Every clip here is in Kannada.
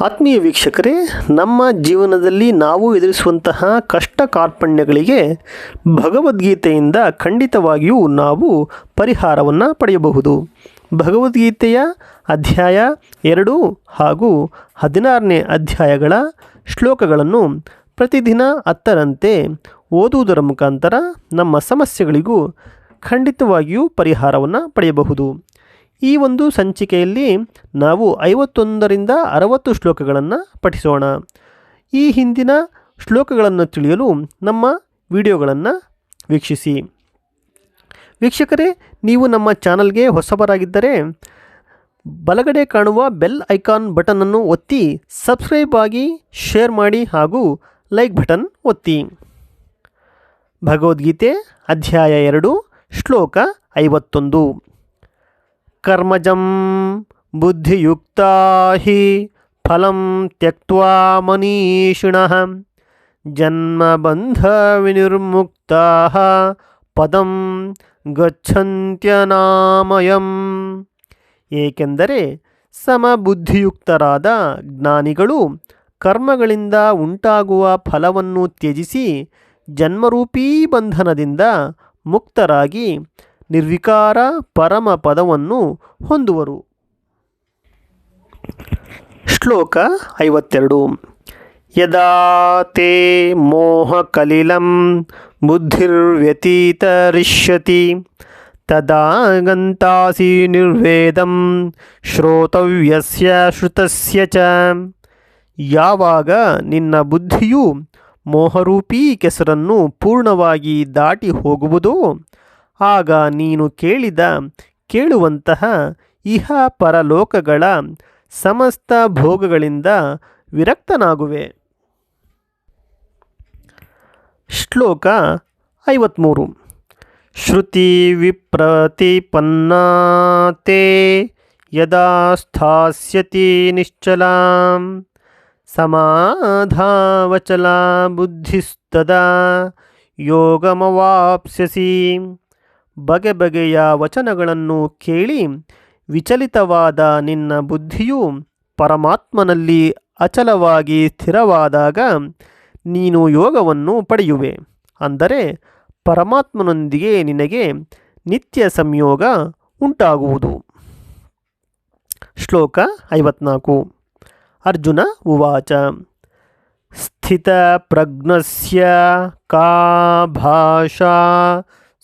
ಆತ್ಮೀಯ ವೀಕ್ಷಕರೇ, ನಮ್ಮ ಜೀವನದಲ್ಲಿ ನಾವು ಎದುರಿಸುವಂತಹ ಕಷ್ಟ ಕಾರ್ಪಣ್ಯಗಳಿಗೆ ಭಗವದ್ಗೀತೆಯಿಂದ ಖಂಡಿತವಾಗಿಯೂ ನಾವು ಪರಿಹಾರವನ್ನು ಪಡೆಯಬಹುದು. ಭಗವದ್ಗೀತೆಯ ಅಧ್ಯಾಯ ಎರಡು ಹಾಗೂ ಹದಿನಾರನೇ ಅಧ್ಯಾಯಗಳ ಶ್ಲೋಕಗಳನ್ನು ಪ್ರತಿದಿನ ಹತ್ತರಂತೆ ಓದುವುದರ ಮುಖಾಂತರ ನಮ್ಮ ಸಮಸ್ಯೆಗಳಿಗೂ ಖಂಡಿತವಾಗಿಯೂ ಪರಿಹಾರವನ್ನು ಪಡೆಯಬಹುದು. ಈ ಒಂದು ಸಂಚಿಕೆಯಲ್ಲಿ ನಾವು ಐವತ್ತೊಂದರಿಂದ ಅರವತ್ತು ಶ್ಲೋಕಗಳನ್ನು ಪಠಿಸೋಣ. ಈ ಹಿಂದಿನ ಶ್ಲೋಕಗಳನ್ನು ತಿಳಿಯಲು ನಮ್ಮ ವಿಡಿಯೋಗಳನ್ನು ವೀಕ್ಷಿಸಿ. ವೀಕ್ಷಕರೇ, ನೀವು ನಮ್ಮ ಚಾನಲ್ಗೆ ಹೊಸಬರಾಗಿದ್ದರೆ ಬಲಗಡೆ ಕಾಣುವ ಬೆಲ್ ಐಕಾನ್ ಬಟನನ್ನು ಒತ್ತಿ ಸಬ್ಸ್ಕ್ರೈಬ್ ಆಗಿ ಶೇರ್ ಮಾಡಿ ಹಾಗೂ ಲೈಕ್ ಬಟನ್ ಒತ್ತಿ. ಭಗವದ್ಗೀತೆ ಅಧ್ಯಾಯ ಎರಡು, ಶ್ಲೋಕ ಐವತ್ತೊಂದು. ಕರ್ಮಜಂ ಬುದ್ಧಿಯುಕ್ತ ಹಿ ಫಲಂ ತ್ಯಕ್ವಾ ಮನೀಷಿಣಃ ಜನ್ಮಬಂಧ ವಿನಿರ್ಮುಕ್ತ ಪದಂ ಗಚ್ಚಂತ್ಯನಾಮಯಂ ಏಕೆಂದರೆ ಸಮಬುದ್ಧಿಯುಕ್ತರಾದ ಜ್ಞಾನಿಗಳು ಕರ್ಮಗಳಿಂದ ಉಂಟಾಗುವ ಫಲವನ್ನು ತ್ಯಜಿಸಿ ಜನ್ಮರೂಪೀ ಬಂಧನದಿಂದ ಮುಕ್ತರಾಗಿ ನಿರ್ವಿಕಾರ ಪರಮ ಪದವನ್ನು ಹೊಂದುವರು. ಶ್ಲೋಕ ಐವತ್ತೆರಡು. ಯದಾ ತೇ ಮೋಹಕಲಿಲಂ ಬುದ್ಧಿರ್ವ್ಯತೀತರಿಷ್ಯತಿ ತದಾ ಗಂತಾಸಿ ನಿರ್ವೇದಂ ಶ್ರೋತವ್ಯಸ್ಯ ಶ್ರುತಸ್ಯ ಚ. ಯಾವಾಗ ನಿನ್ನ ಬುದ್ಧಿಯು ಮೋಹರೂಪೀ ಕೆಸರನ್ನು ಪೂರ್ಣವಾಗಿ ದಾಟಿ ಹೋಗುವುದೋ ಆಗ ನೀನು ಕೇಳಿದ ಕೇಳುವಂತಹ ಇಹ ಪರಲೋಕಗಳ ಸಮಸ್ತ ಭೋಗಗಳಿಂದ ವಿರಕ್ತನಾಗುವೆ. ಶ್ಲೋಕ ಐವತ್ಮೂರು. ಶ್ರುತಿ ವಿಪ್ರತಿಪನ್ನಾತೆ ಯದಾ ಸ್ಥಾಸ್ಯತಿ ನಿಶ್ಚಲಾಂ ಸಮಾಧಾವಚಲ ಬುದ್ಧಿಸ್ತದ ಯೋಗಮವಾಪ್ಸ್ಯಸಿ. ಬಗೆ ಬಗೆಯ ವಚನಗಳನ್ನು ಕೇಳಿ ವಿಚಲಿತವಾದ ನಿನ್ನ ಬುದ್ಧಿಯು ಪರಮಾತ್ಮನಲ್ಲಿ ಅಚಲವಾಗಿ ಸ್ಥಿರವಾದಾಗ ನೀನು ಯೋಗವನ್ನು ಪಡೆಯುವೆ. ಅಂದರೆ ಪರಮಾತ್ಮನೊಂದಿಗೆ ನಿನಗೆ ನಿತ್ಯ ಸಂಯೋಗ ಉಂಟಾಗುವುದು. ಶ್ಲೋಕ ಐವತ್ನಾಲ್ಕು. ಅರ್ಜುನ ಉವಾಚ. ಸ್ಥಿತಪ್ರಜ್ಞಸ್ಯ ಕಾ ಭಾಷಾ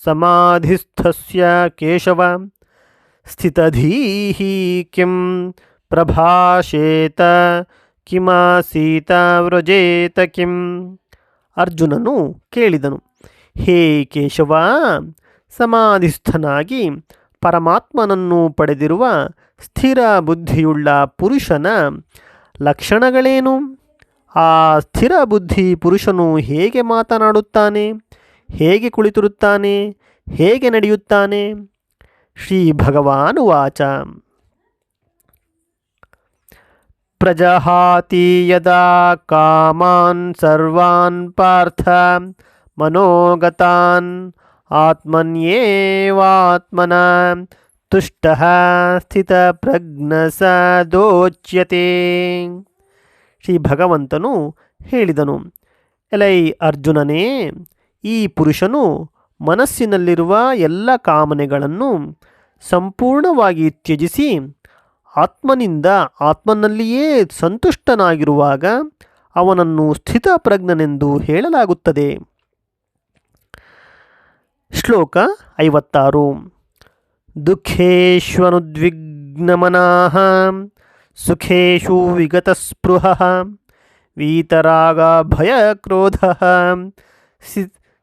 ಸಮಾಧಿಸ್ಥಸ್ಯ ಕೇಶವ ಸ್ಥಿತಧೀಃ ಕಿಂ ಪ್ರಭಾಷೇತ, ಕಿಮಾಸೀತ ವ್ರಜೇತ ಕಿಂ. ಅರ್ಜುನನು ಕೇಳಿದನು, ಹೇ ಕೇಶವ, ಸಮಾಧಿಸ್ಥನಾಗಿ ಪರಮಾತ್ಮನನ್ನು ಪಡೆದಿರುವ ಸ್ಥಿರ ಬುದ್ಧಿಯುಳ್ಳ ಪುರುಷನ ಲಕ್ಷಣಗಳೇನು? ಆ ಸ್ಥಿರ ಬುದ್ಧಿ ಪುರುಷನು ಹೇಗೆ ಮಾತನಾಡುತ್ತಾನೆ? ಹೇಗೆ ಕುಳಿತಿರುತ್ತಾನೆ? ಹೇಗೆ ನಡೆಯುತ್ತಾನೆ? ಶ್ರೀ ಭಗವಾನು ವಾಚ ಪ್ರಜಹಾತಿ ಯದಾ ಕಾಮಾನ್ ಸರ್ವಾನ್ ಪಾರ್ಥ ಮನೋಗತಾನ್ ಆತ್ಮನ್ಯೇವಾತ್ಮನ ತುಷ್ಟ ಸ್ಥಿತಪ್ರಜ್ಞ ದೋಚ್ಯತೆ ಶ್ರೀ ಭಗವಂತನು ಹೇಳಿದನು, ಎಲೈ ಅರ್ಜುನನೇ ಈ ಪುರುಷನು ಮನಸ್ಸಿನಲ್ಲಿರುವ ಎಲ್ಲ ಕಾಮನೆಗಳನ್ನು ಸಂಪೂರ್ಣವಾಗಿ ತ್ಯಜಿಸಿ ಆತ್ಮನಿಂದ ಆತ್ಮನಲ್ಲಿಯೇ ಸಂತುಷ್ಟನಾಗಿರುವಾಗ ಅವನನ್ನು ಸ್ಥಿತಪ್ರಜ್ಞನೆಂದು ಹೇಳಲಾಗುತ್ತದೆ. ಶ್ಲೋಕ ಐವತ್ತಾರು. ದುಃಖೇಶ್ವನುದ್ವಿಗ್ನಮನಾಹ ಸುಖೇಶು ವಿಗತಸ್ಪೃಹ, ವೀತರಾಗ ಭಯಕ್ರೋಧ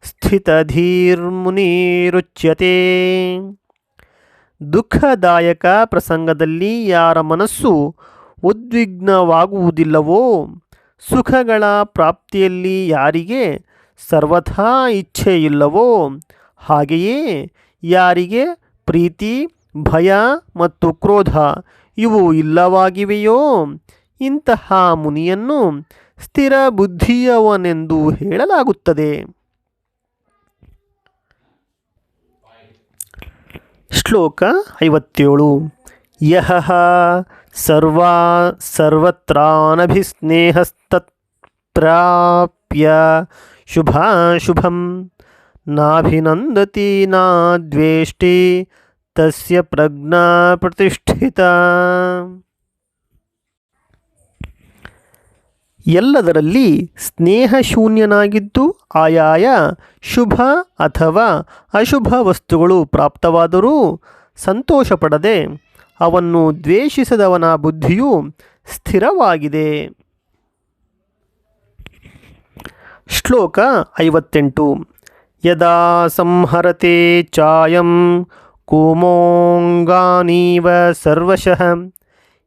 ಸ್ಥಿತಧೀರ್ಮುನಿರುಚ್ಯತೆ. ದುಃಖದಾಯಕ ಪ್ರಸಂಗದಲ್ಲಿ ಯಾರ ಮನಸ್ಸು ಉದ್ವಿಗ್ನವಾಗುವುದಿಲ್ಲವೋ, ಸುಖಗಳ ಪ್ರಾಪ್ತಿಯಲ್ಲಿ ಯಾರಿಗೆ ಸರ್ವಥಾ ಇಚ್ಛೆಯಿಲ್ಲವೋ, ಹಾಗೆಯೇ ಯಾರಿಗೆ ಪ್ರೀತಿ, ಭಯ ಮತ್ತು ಕ್ರೋಧ ಇವು ಇಲ್ಲವಾಗಿವೆಯೋ, ಇಂತಹ ಮುನಿಯನ್ನು ಸ್ಥಿರ ಬುದ್ಧಿಯವನೆಂದು ಹೇಳಲಾಗುತ್ತದೆ. ಶ್ಲೋಕ ಐವತ್ತೇಳು ಯಹ ಸರ್ವಾ ಸರ್ವತ್ರಾನಭಿಸ್ನೇಹಸ್ತತ್ಪ್ರಾಪ್ಯ ಶುಭಾಶುಭಂ ನಾಭಿನಂದತಿ ನಾದ್ವೇಷ್ಟಿ ತಸ್ಯ ಪ್ರಜ್ಞಾ ಪ್ರತಿಷ್ಠಿತ ಎಲ್ಲದರಲ್ಲಿ ಸ್ನೇಹಶೂನ್ಯನಾಗಿದ್ದು ಆಯಾಯ ಶುಭ ಅಥವಾ ಅಶುಭ ವಸ್ತುಗಳು ಪ್ರಾಪ್ತವಾದರೂ ಸಂತೋಷಪಡದೆ ಅವನ್ನು ದ್ವೇಷಿಸದವನ ಬುದ್ಧಿಯು ಸ್ಥಿರವಾಗಿದೆ. ಶ್ಲೋಕ ಐವತ್ತೆಂಟು. ಯದಾ ಸಂಹರತೆ ಚಾಯಂ, ಕೋಮೋಂಗಾನೀವ ಸರ್ವಶಃ.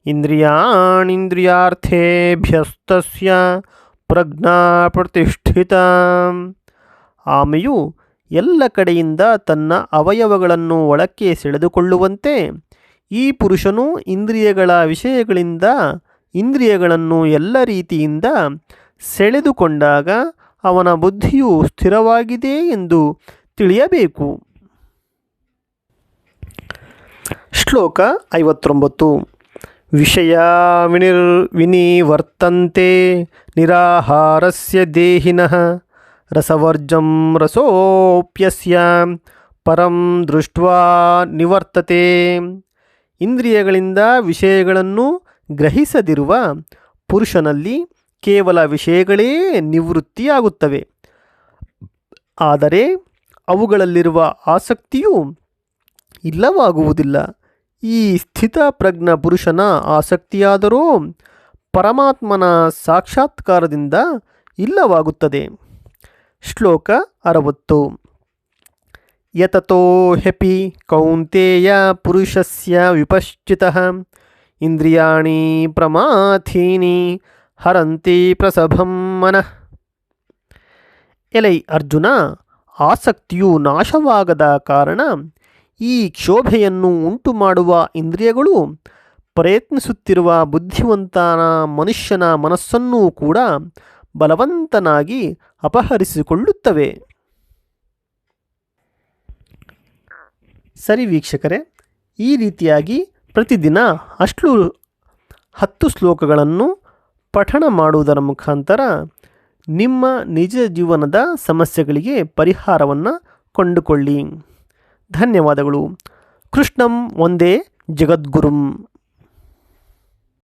ಇಂದ್ರಿಯಾಣಿಂದ್ರಿಯಾರ್ಥೇಭ್ಯಸ್ತಸ್ಯ ಪ್ರಜ್ಞಾ ಪ್ರತಿಷ್ಠಿತ ಆಮೆಯು ಎಲ್ಲ ಕಡೆಯಿಂದ ತನ್ನ ಅವಯವಗಳನ್ನು ಒಳಕ್ಕೆ ಸೆಳೆದುಕೊಳ್ಳುವಂತೆ ಈ ಪುರುಷನು ಇಂದ್ರಿಯಗಳ ವಿಷಯಗಳಿಂದ ಇಂದ್ರಿಯಗಳನ್ನು ಎಲ್ಲ ರೀತಿಯಿಂದ ಸೆಳೆದುಕೊಂಡಾಗ ಅವನ ಬುದ್ಧಿಯು ಸ್ಥಿರವಾಗಿದೆ ಎಂದು ತಿಳಿಯಬೇಕು. ಶ್ಲೋಕ ಐವತ್ತೊಂಬತ್ತು. ವಿಷಯ ವಿನಿರ್ ವಿನಿವರ್ತಂತೆ ನಿರಾಹಾರಸ್ಯ ದೇಹಿನಃ ರಸವರ್ಜಂ ರಸೋಪ್ಯಸ್ಯ ಪರಂ ದೃಷ್ಟ್ವಾ ನಿವರ್ತತೆ. ಇಂದ್ರಿಯಗಳಿಂದ ವಿಷಯಗಳನ್ನು ಗ್ರಹಿಸದಿರುವ ಪುರುಷನಲ್ಲಿ ಕೇವಲ ವಿಷಯಗಳೇ ನಿವೃತ್ತಿಯಾಗುತ್ತವೆ. ಆದರೆ ಅವುಗಳಲ್ಲಿರುವ ಆಸಕ್ತಿಯು ಇಲ್ಲವಾಗುವುದಿಲ್ಲ. ಈ ಸ್ಥಿತಪ್ರಜ್ಞ ಪುರುಷನ ಆಸಕ್ತಿಯಾದರೂ ಪರಮಾತ್ಮನ ಸಾಕ್ಷಾತ್ಕಾರದಿಂದ ಇಲ್ಲವಾಗುತ್ತದೆ. ಶ್ಲೋಕ ಅರವತ್ತು. ಯತತೋ ಹೆಪಿ ಕೌಂತೆಯ ಪುರುಷಸ್ಯ ವಿಪಶ್ಚಿತಃ, ಇಂದ್ರಿಯಾಣಿ ಪ್ರಮಾಥೀನಿ ಹರಂತಿ ಪ್ರಸಭಂ ಮನಃ. ಎಲೈ ಅರ್ಜುನ, ಆಸಕ್ತಿಯು ನಾಶವಾಗದ ಕಾರಣ ಈ ಕ್ಷೋಭೆಯನ್ನು ಉಂಟು ಮಾಡುವ ಇಂದ್ರಿಯಗಳು ಪ್ರಯತ್ನಿಸುತ್ತಿರುವ ಬುದ್ಧಿವಂತನ ಮನುಷ್ಯನ ಮನಸ್ಸನ್ನೂ ಕೂಡ ಬಲವಂತನಾಗಿ ಅಪಹರಿಸಿಕೊಳ್ಳುತ್ತವೆ. ಸರಿ ವೀಕ್ಷಕರೇ, ಈ ರೀತಿಯಾಗಿ ಪ್ರತಿದಿನ ಅಷ್ಟು ಹತ್ತು ಶ್ಲೋಕಗಳನ್ನು ಪಠಣ ಮಾಡುವುದರ ಮುಖಾಂತರ ನಿಮ್ಮ ನಿಜ ಜೀವನದ ಸಮಸ್ಯೆಗಳಿಗೆ ಪರಿಹಾರವನ್ನು ಕಂಡುಕೊಳ್ಳಿ. ಧನ್ಯವಾದಗಳು ಕೃಷ್ಣಂ ಒಂದೇ ಜಗದ್ಗುರುಂ